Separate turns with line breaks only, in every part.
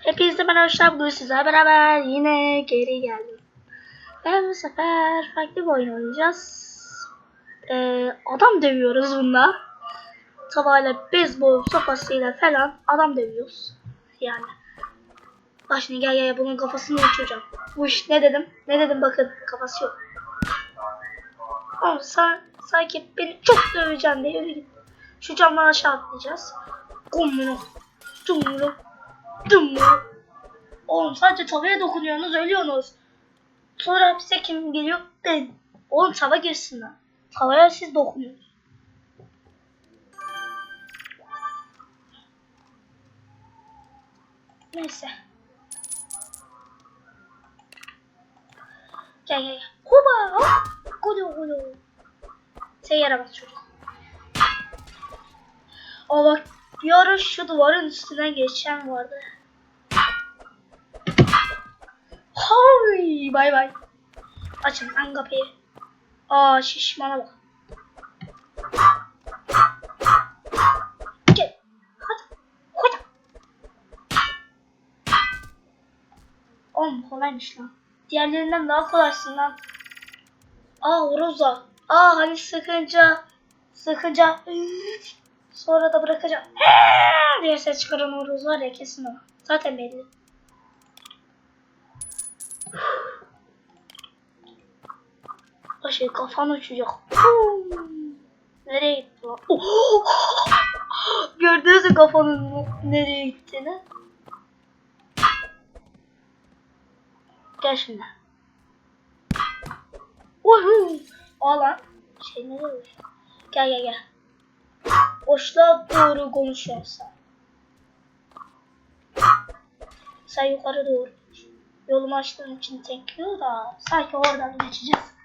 Hepinize merhaba arkadaşlar. Bugün sizlerle beraber yine geri geldim. Ve bu sefer farklı bir oyun oynayacağız. Ee, adam dövüyoruz bununla. Tavayla, beyzbol sopasıyla falan adam dövüyoruz. Yani. Bak şimdi gel gel bunun kafasını uçuracağım. Bu iş ne dedim? Ne dedim bakın kafası yok. Oğlum sen, sanki beni çok döveceksin diye yürü git. Şu camdan aşağı atlayacağız. Kumunu. Dumunu. Dumunu. Oğlum sadece tavaya dokunuyorsunuz ölüyorsunuz. Sonra bize kim geliyor? Ben. Oğlum tava girsin lan. Tavaya siz dokunuyorsunuz. Neyse. Gel gel gel. Kuba. Kudu kudu. Sen bas çocuk. Aa bak bir ara şu duvarın üstüne geçen vardı. Bay bay. Açın lan kapıyı. Aa şişmana bak. Gel. Hadi. Hadi. Oğlum kolaymış lan. Diğerlerinden daha kolaysın lan. Aa Roza. Aa hani sıkınca. Sıkınca. Sonra da bırakacağım. diye ses çıkaran Roza var ya kesin o. Zaten belli. Başı kafan uçacak. Nereye gitti lan? Gördünüz mü kafanın nereye gittiğini? Gel şimdi. Uhu. Aa lan. Şey nereye uçuyor? Gel gel gel. Boşluğa doğru konuşuyorsun sen. Yukarı doğru. Yolumu açtığın için you da sanki oradan geçeceğiz.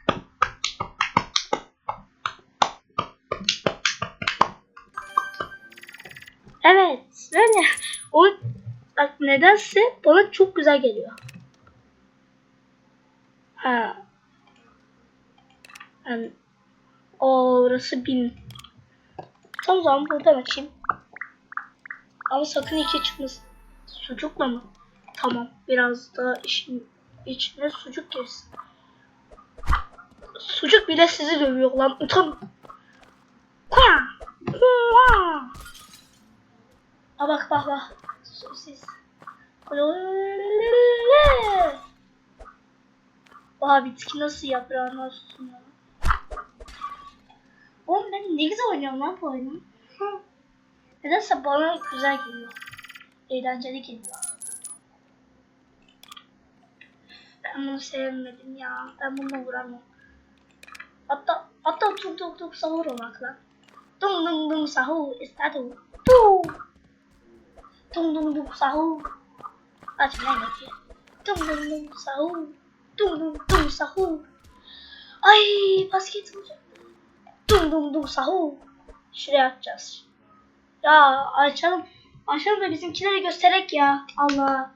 Evet. Yani o bak nedense bana çok güzel geliyor. Ha. Yani, orası bin. Tam zaman buradan açayım. Ama sakın iki çıkmasın. Sucukla mı? Tamam. Biraz da işin içine sucuk girsin. Sucuk bile sizi dövüyor lan. Utan. Kua! Kua! Aa bak bak bak. Sosis. Oha bitki nasıl yaprağını sunuyor. Oğlum ben ne güzel oynuyorum lan bu oyunu. Nedense bana güzel geliyor. Eğlenceli geliyor. Ben bunu sevmedim ya. Ben bununla vuramam. Hatta hatta tuk tuk tuk sahur olmak lan. Dung dung dung sahur istadu. Tu. Dung dung dung sahur. Aç lan bakayım. Dung dung dung sahur. Dung dung dung sahur. Ay basket olacak. Dung dung dung sahur. Şuraya atacağız. Ya açalım. Açalım da bizimkileri gösterek ya. Allah.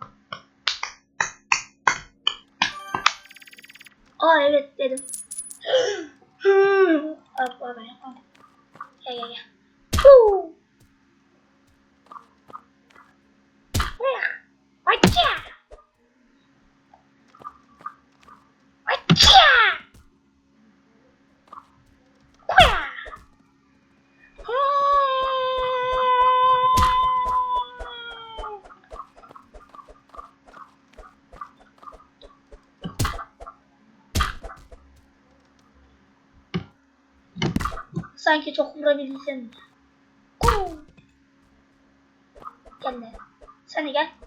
Aa evet dedim. Al bana yapalım. Gel gel gel. Huu. Açça. Açça. Kuya. Sanki çok vurabildim. Gel lan. Sen de gel.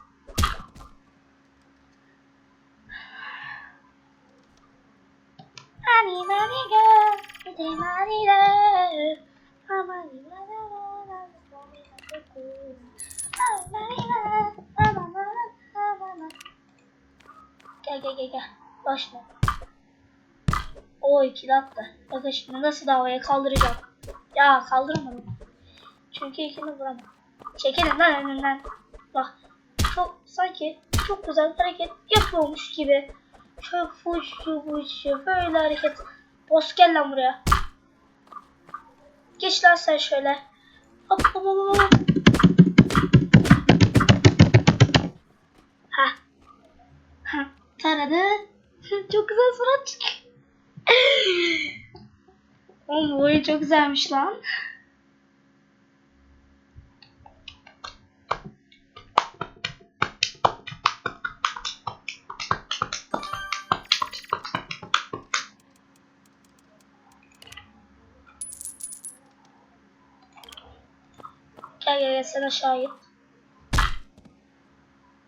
Gel. Başla. O ikili attı. Bakın şimdi nasıl da havaya kaldıracağım. Ya kaldıramadım. Çünkü ikini vuramam. Çekilin lan önümden. Bak çok sanki çok güzel hareket yapıyormuş gibi. Şöyle fuşu fuşu böyle hareket. Boss gel lan buraya. Geç lan sen şöyle. Hop hop hop hop. Hadi. çok güzel surat çık. Oğlum bu oyun çok güzelmiş lan. Gel gel gel sen aşağı in.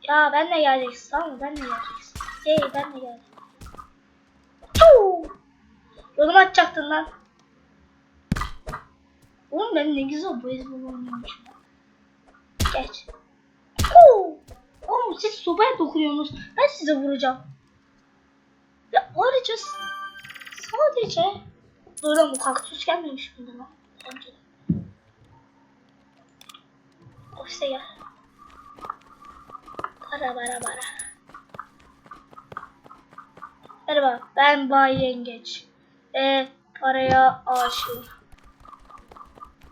Ya ben de geleceksin tamam mı? Ben de geleceksin. Hey ben de geleceğim. Çuu! Yolumu açacaktın lan. Oğlum ben ne güzel beyzbol oynuyormuşum. Geç. Huu! Oğlum siz sobaya dokunuyorsunuz. Ben size vuracağım. Ya ayrıca sadece lan bu kaktüs gelmemiş miydi lan? Önce. Ofise gel. Bara bara bara. Merhaba ben Bay Yengeç. Ve paraya aşığım.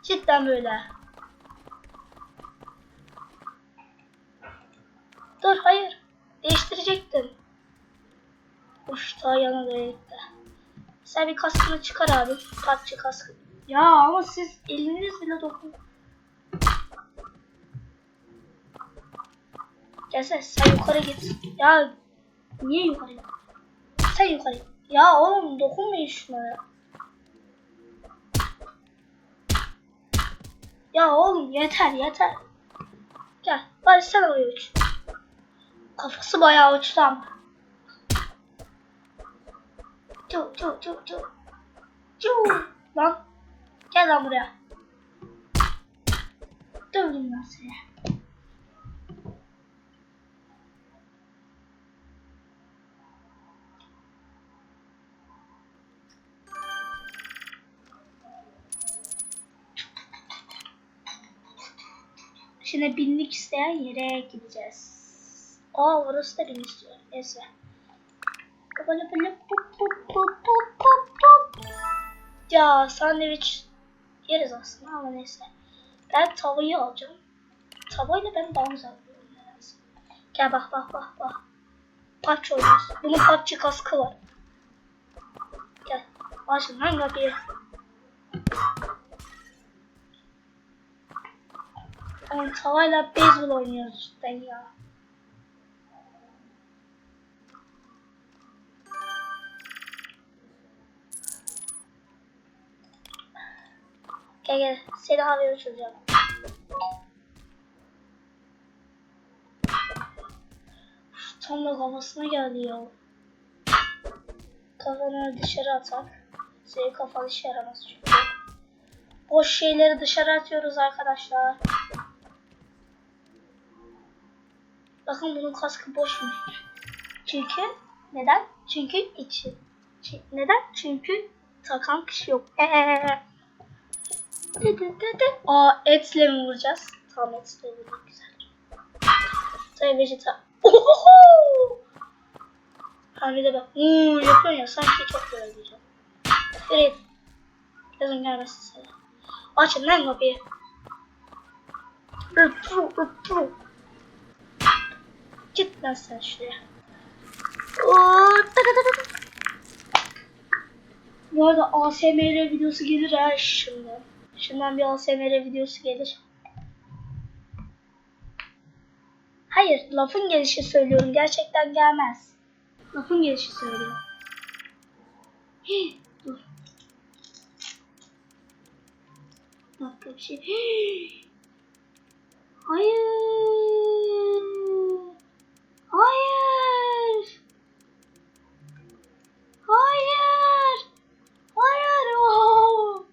Cidden böyle. Dur hayır. Değiştirecektim. Uf daha yana gitti. Sen bir kaskını çıkar abi. Patçı kaskı. Ya ama siz eliniz bile dokun. Gelsene sen yukarı git. Ya niye yukarı? Sen yukarı. Ya oğlum dokunmayın şuna ya. Ya oğlum yeter yeter. Gel bari sen oraya uç. Kafası bayağı uçtu ama. Çu çu çu. Çu. Lan. Gel lan buraya. Dövdüm ben seni. Şimdi binlik isteyen yere gideceğiz. Aa orası da binlik istiyor. Neyse. Ya sandviç yeriz aslında ama neyse. Ben tavayı alacağım. Tavayla ben daha güzel. Gel bak bak bak bak. Paç oynuyoruz. Bunun paççı kaskı var. Gel. Açın lan kapıyı. Yani tavayla beyzbol oynuyoruz cidden ya. Gel gel seni havaya uçuracağım. Tam da kafasına geldi ya. Kafanı dışarı atak. Senin kafan işe yaramaz çünkü. Boş şeyleri dışarı atıyoruz arkadaşlar. Bakın bunun kaskı boşmuş. Çünkü neden? Çünkü içi. Çi- Neden? Çünkü takan kişi yok. Eee. Dı dı dı. Aa etle mi vuracağız? Tamam etle vurmak güzel. Tabii vejeta. Ohoho! Hamile bak. Uuu yapıyorsun ya sanki çok böyle diyeceğim. Evet. Yazın gelmesin sana. Açın lan kapıyı. Rıpru rıpru. Git lan sen şuraya. Bu arada ASMR videosu gelir ha şimdi. Şundan bir ASMR videosu gelir. Hayır, lafın gelişi söylüyorum. Gerçekten gelmez. Lafın gelişi söylüyorum. Hii, dur. Dakika bir şey. Hayır. Hayır. Hayır. Hayır. Oo.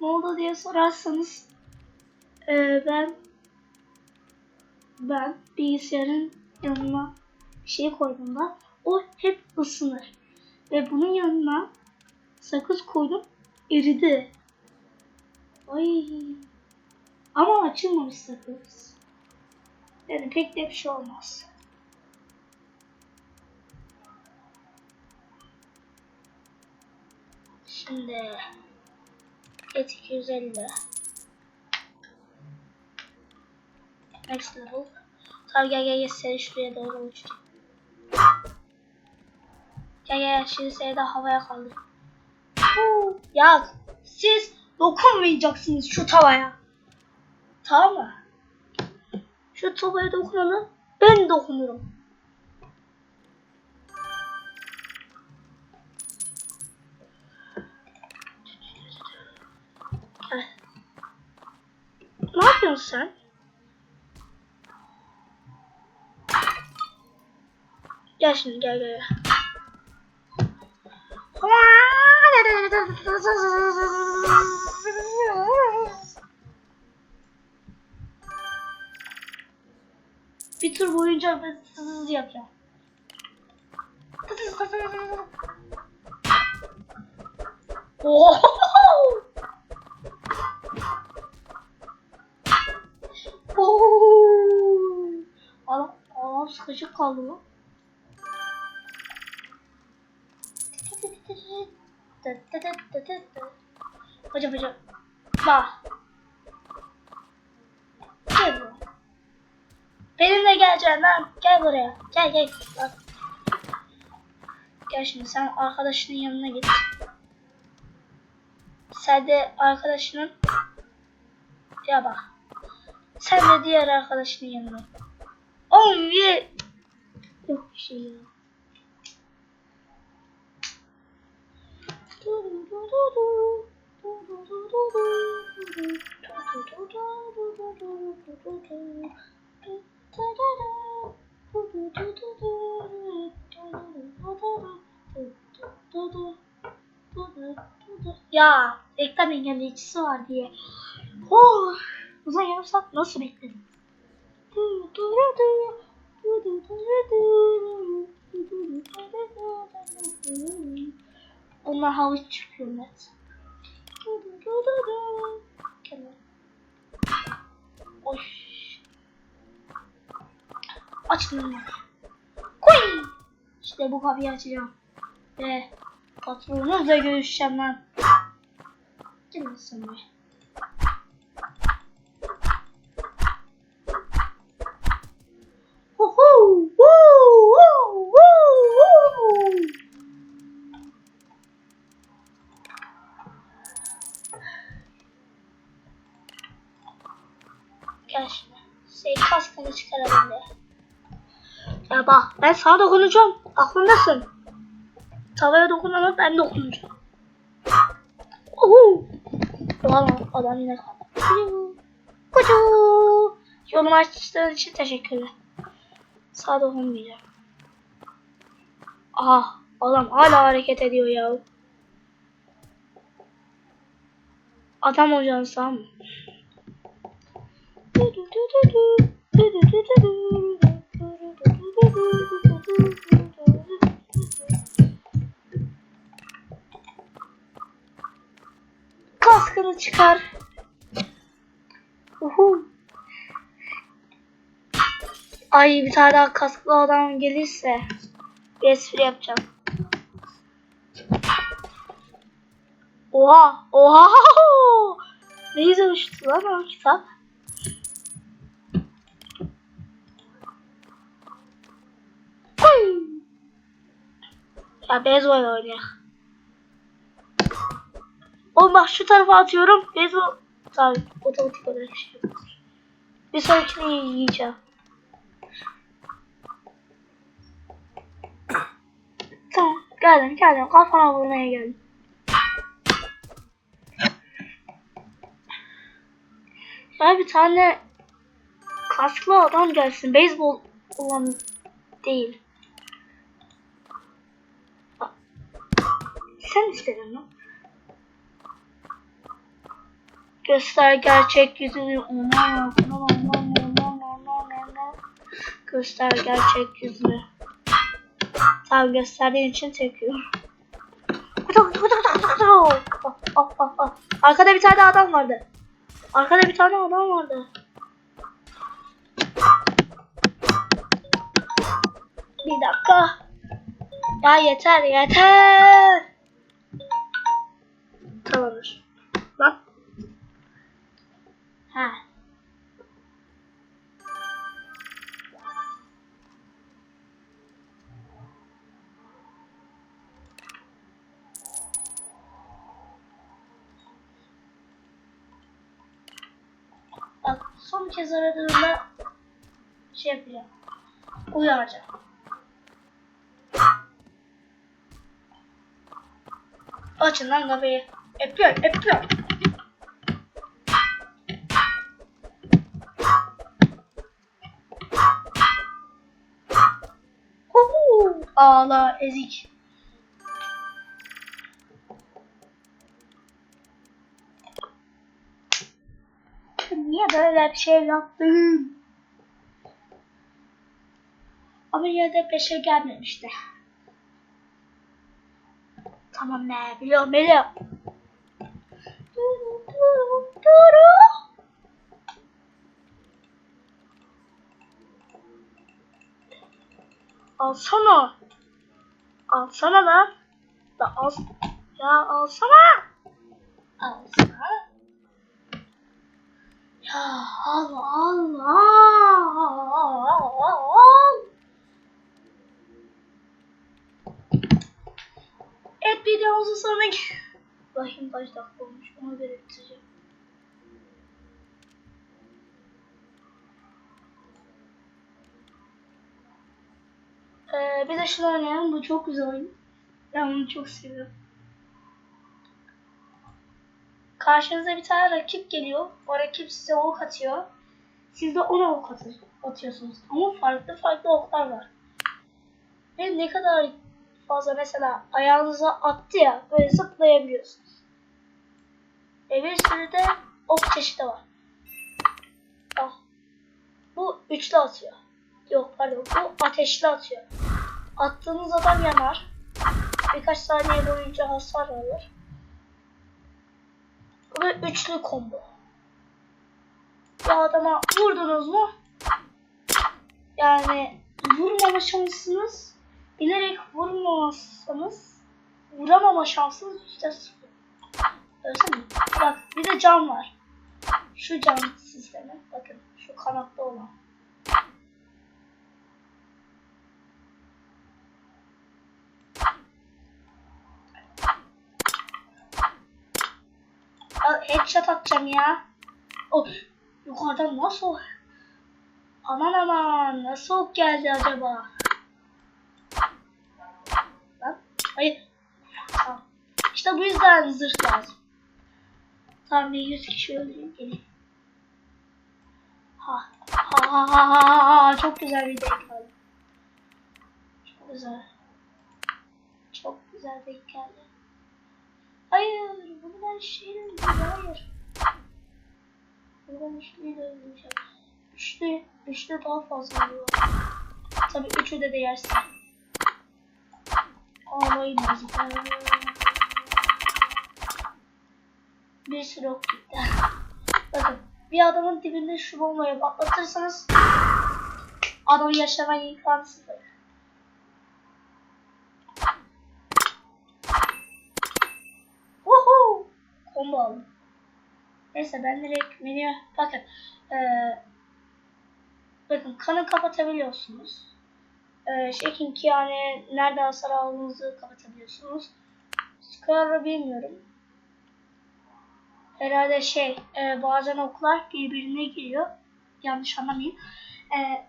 Ne oldu diye sorarsanız eee, ben ben bilgisayarın yanına bir şey koyduğumda o hep ısınır. Ve bunun yanına sakız koydum eridi. Ay. Ama açılmamış sakız. Yani pek de bir şey olmaz. Şimdi et 250 Next level. Tamam gel gel gel seni şuraya doğru uçurayım. Gel gel şimdi seni de havaya kaldır. Ya siz dokunmayacaksınız şu tavaya. Tamam mı? Şu tavaya dokunanı ben dokunurum. Gel. Ne yapıyorsun sen? Gel şimdi gel gel. gel. Bir tur boyunca hızlı yapacağım. Oh! Oh! Adam, adam sıkışık kaldı lan. Hocam hocam. Bak. Gel buraya. Benimle geleceksin lan. Gel buraya. Gel gel. Bak. Gel şimdi sen arkadaşının yanına git. Sen de arkadaşının ya bak. Sen de diğer arkadaşının yanına. Oğlum ye. Yok bir şey ya. Ya reklam engelleyicisi var diye. Oh, uzun yarım saat nasıl bekledim? Onlar havuç çıkıyor net. Oy. Açtım. Koy. İşte bu kapıyı açacağım. Ve patronunuzla görüşeceğim lan. Sen buraya. Huhu, woo, woo, woo, woo. Gel şimdi. Senin kaskını çıkaralım be. Ya bak ben sana dokunacağım. Aklındasın. Tavaya dokunamam ben dokunacağım. Uhu. Ulan adam yine kaldı. Kucu. Yolumu açtığın için teşekkürler. Sağa dokunmayacağım. Aha adam hala hareket ediyor ya. Adam olacaksın sağ çıkar. Uhu. Ay bir tane daha kasklı adam gelirse bir espri yapacağım. Oha! Oha! Ne uçtu lan o kitap. Ya beyzbol oynayak. Oğlum bak şu tarafa atıyorum. Beyzbol tabii otomatik olarak şey yapıyor. Bir sonrakini yiyeceğim. Tamam geldim geldim kafana vurmaya geldim. Ya bir tane kasklı adam gelsin. Beyzbol olan değil. Sen istedin lan. Göster gerçek yüzünü. Aman aman aman aman aman aman. Göster gerçek yüzünü. Tamam gösterdiğin için çekiyorum. Arkada bir tane adam vardı. Arkada bir tane adam vardı. Bir dakika. Ya yeter yeter. Tamamdır. Ha. Bak son kez aradığında şey yapacağım. Uyanacağım. Açın lan kapıyı. Öpüyor, öpüyor. Ağla ezik. Niye böyle bir şey yaptım? Ama yine de peşe gelmemişti. Tamam ne biliyorum biliyorum. Duru, duru. Alsana lan. Da al. Ya alsana. Alsana. Ya al al al. Evet videomuzun sonuna Bakayım kaç dakika olmuş ona göre Ee, bir de şunu oynayalım. Bu çok güzel oyun. Ben bunu çok seviyorum. Karşınıza bir tane rakip geliyor. O rakip size ok atıyor. Siz de ona ok atı- atıyorsunuz. Ama farklı farklı oklar var. Ve ne kadar fazla mesela ayağınıza attı ya böyle zıplayabiliyorsunuz. Ve bir sürü de ok çeşidi var. Ah. Bu üçlü atıyor. Yok pardon bu ateşli atıyor. Attığınız adam yanar. Birkaç saniye boyunca hasar alır. Bu da üçlü combo. Ya adama vurdunuz mu? Yani vurmama şansınız bilerek vurmamazsanız vuramama şansınız yüzde sıfır. Mi? Bak bir de cam var. Şu cam sistemi. Bakın şu kanatlı olan. Al headshot atacağım ya. O yukarıdan nasıl? Aman aman nasıl ok geldi acaba? Lan hayır. Tamam. İşte bu yüzden zırh lazım. Tamam bir 100 kişi öldüreyim gelin. Ha ha ha ha ha ha çok güzel bir denk geldi. Çok güzel. Çok güzel denk geldi. Hayır, bunu ben şeyle hayır. Bunu ben üçlüyle öldüreceğim. Üçlü, üçlü daha fazla oluyor. Tabii üçü de değersin. Ağlayın bizi. Bir sürü ok gitti. Bakın, bir adamın dibinde şu bombayı patlatırsanız adamın yaşama imkanı sıfır. Woohoo! Combo aldım. Neyse ben direkt menüye bakın. Ee, bakın kanı kapatabiliyorsunuz. Ee, shaking yani nerede hasar aldığınızı kapatabiliyorsunuz. Scar'ı bilmiyorum. Herhalde şey e, bazen oklar birbirine giriyor. Yanlış anlamayın. Ee,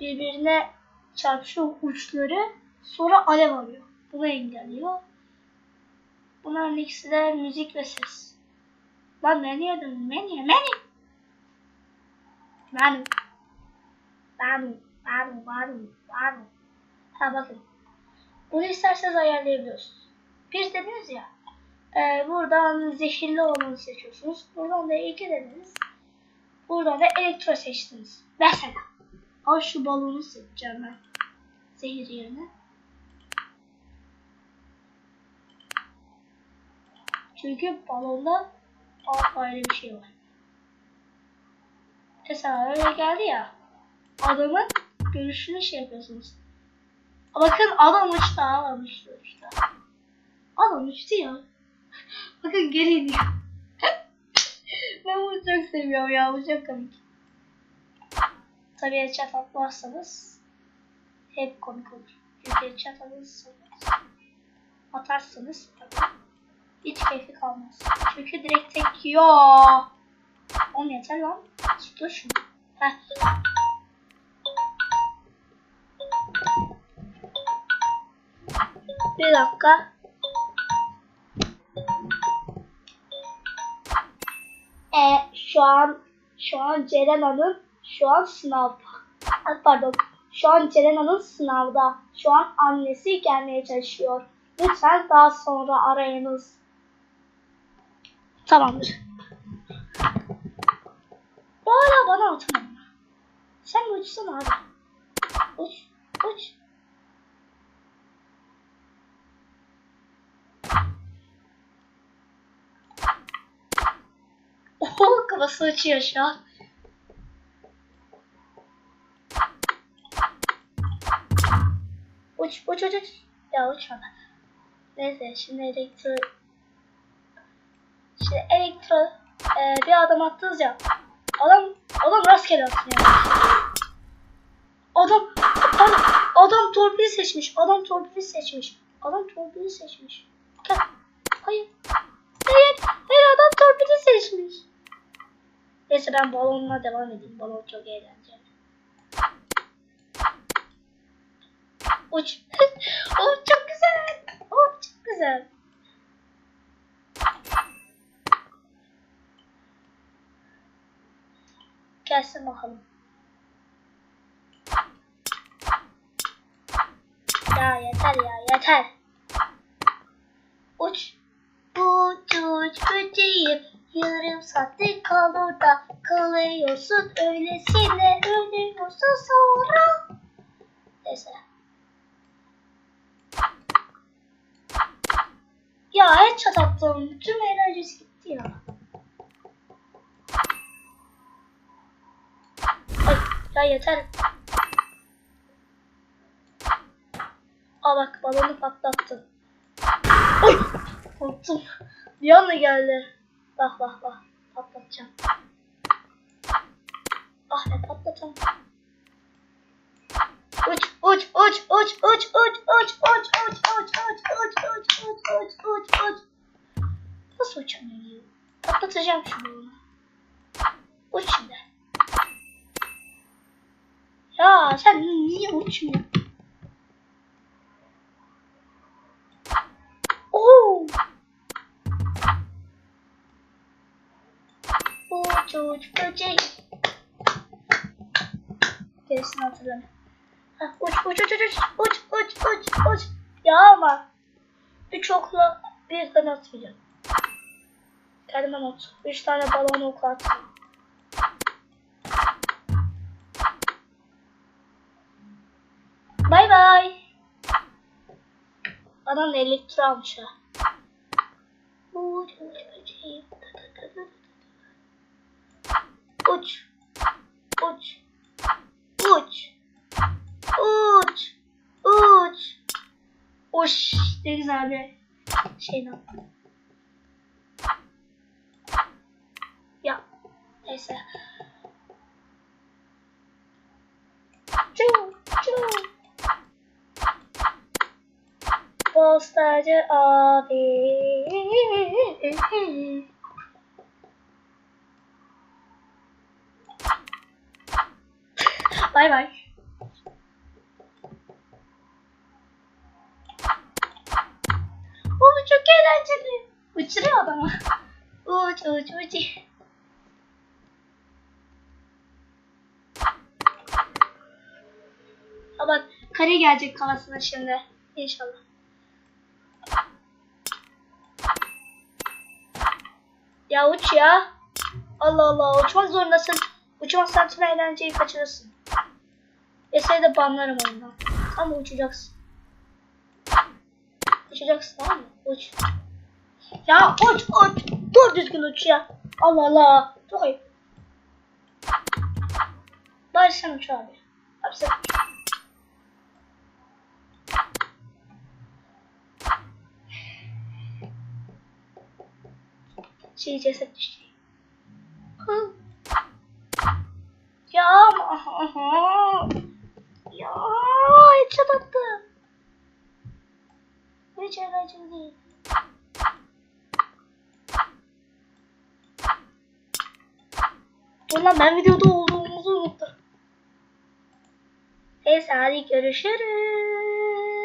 birbirine çarpışıyor uçları sonra alev alıyor. Bunu engelliyor. Bunların ikisi de müzik ve ses. Lan menüye dön. Menü, menü. Menü. Menü, menü, menü, menü. Ha bakın. Bunu isterseniz ayarlayabiliyorsunuz. Bir dediniz ya. E, buradan zehirli olanı seçiyorsunuz. Buradan da iki dediniz. Buradan da elektro seçtiniz. Mesela. Al şu balonu seçeceğim ben. Zehir yerine. Çünkü balonda ayrı bir şey var. Mesela öyle geldi ya. Adamın görüşünü şey yapıyorsunuz. Bakın adam uçtu adam uçtu uçtu. Adam uçtu ya. Bakın geri iniyor. ben bunu çok seviyorum ya bu çok komik. Tabii chat atmazsanız hep komik olur. Çünkü chat atmazsanız atarsanız tabii hiç keyfi kalmaz. Çünkü direkt tek yiyor. On yeter lan. Dur şunu. Heh. Bir dakika. E, şu an şu an Ceren Hanım şu an sınavda. Pardon. Şu an Ceren Hanım sınavda. Şu an annesi gelmeye çalışıyor. Lütfen daha sonra arayınız. Tamamdır. Bu hala bana atma. Sen de uçsana abi. Uç. Uç. Oho kafası uçuyor şu an. Uç uç uç uç. Ya uçmadı. Neyse şimdi elektro... Şimdi elektro... e, bir adam attınız ya. Adam, adam rastgele attı yani. Adam, adam, adam torpili seçmiş. Adam torpili seçmiş. Adam torpili seçmiş. Hayır. Hayır. Hayır adam torpili seçmiş. Neyse ben balonla devam edeyim. Balon çok eğlenceli. Uç. oh çok güzel. Oh çok güzel. Gelsin bakalım. Ya yeter ya yeter. Uç. Uç uç böceğim. Yarım saatte kal orada. Kalıyorsun öylesine. Ölüyorsun sonra. Neyse. Ya headshot attım. Bütün enerjisi gitti ya. Yeter. Aa bak balonu patlattı. Oy! Korktum. Bir anda geldi. Bak bak bak. Patlatacağım. Ah be patlatalım. Uç uç uç uç uç uç uç uç uç uç uç uç uç uç uç uç uç Nasıl uçamıyor? Patlatacağım şu balonu. Uç şimdi. Ya sen niye uçmuyorsun? Oo. Uç uç böcek. Gerisini hatırlamıyorum. Hah, uç uç uç uç uç uç uç uç. Ya ama üç okla birden atmayacağım. Kendime not. Üç tane balon oku atmayacağım. Adam da elektro almış ha. Uç uç böceğim. Uç. Uç. Uç. Uç. Uç. Uş. Ne güzel bir şey lan. Ya. Neyse. Postacı abi. Bay bay. Oo çok eğlenceli. Uçuruyor adamı. Uç uç uç. Aa bak kare gelecek kafasına şimdi. İnşallah. Ya uç ya. Allah Allah uçmak zorundasın. Uçmazsan tüm eğlenceyi kaçırırsın. Eseri de banlarım oyundan. Ama uçacaksın. Uçacaksın tamam mı? Uç. Ya uç uç. Dur düzgün uç ya. Allah Allah. Çok ayıp. Bari sen uç abi. Abi. şey ceset düştü. Ya ya headshot attı. Hiç eğlenceli değil. Dur lan ben videoda olduğumuzu unuttum. Neyse hadi görüşürüz.